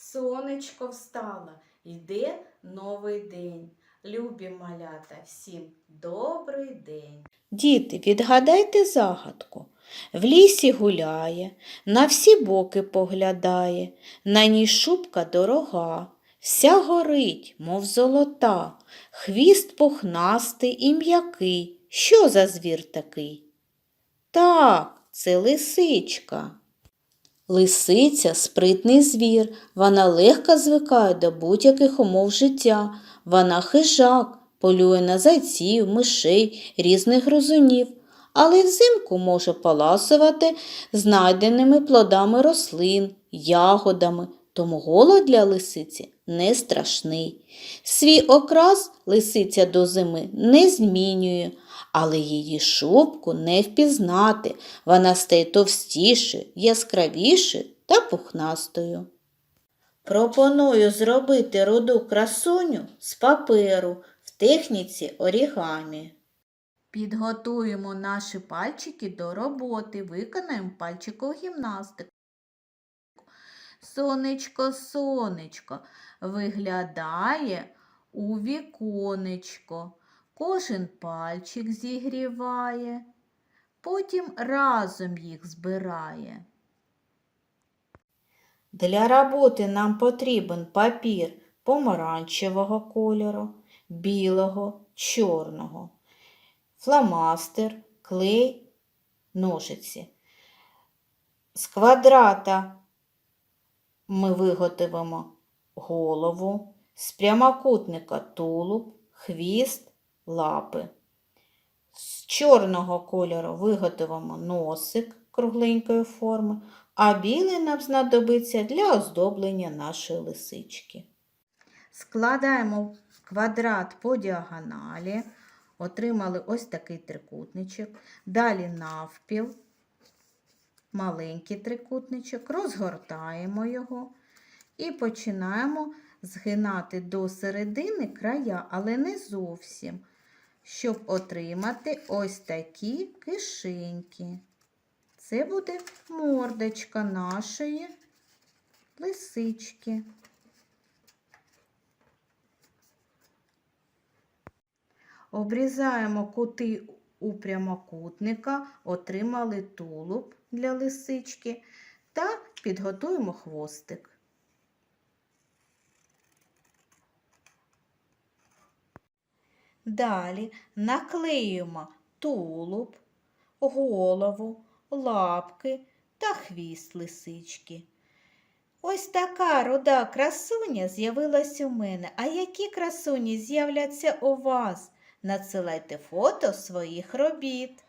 Сонечко встало, йде новий день. Любі малята, всім добрий день. Діти, відгадайте загадку. В лісі гуляє, на всі боки поглядає, на ній шубка дорога, вся горить, мов золота, хвіст пухнастий і м'який. Що за звір такий? Так, це лисичка. Лисиця спритний звір, вона легко звикає до будь-яких умов життя. Вона хижак, полює на зайців, мишей, різних гризунів, але взимку може поласувати знайденими плодами рослин, ягодами, тому голод для лисиці не страшний. Свій окрас лисиця до зими не змінює, але її шубку не впізнати, вона стає товстіше, яскравіше та пухнастою. Пропоную зробити руду красуню з паперу в техніці орігамі. Підготуємо наші пальчики до роботи, виконаємо пальчикову гімнастику. Сонечко, сонечко виглядає у віконечко. Кожен пальчик зігріває, потім разом їх збирає. Для роботи нам потрібен папір помаранчевого кольору, білого, чорного, фломастер, клей, ножиці. З квадрата ми виготовимо голову, з прямокутника тулуб, хвіст, лапи. З чорного кольору виготовимо носик кругленької форми, а білий нам знадобиться для оздоблення нашої лисички. Складаємо квадрат по діагоналі, отримали ось такий трикутничок, далі навпіл, маленький трикутничок, розгортаємо його і починаємо згинати до середини края, але не зовсім, щоб отримати ось такі кишеньки. Це буде мордочка нашої лисички. Обрізаємо кути у прямокутника, отримали тулуб для лисички та підготуємо хвостик. Далі наклеюємо тулуб, голову, лапки та хвіст лисички. Ось така руда красуня з'явилась у мене. А які красуні з'являться у вас? Надсилайте фото своїх робіт.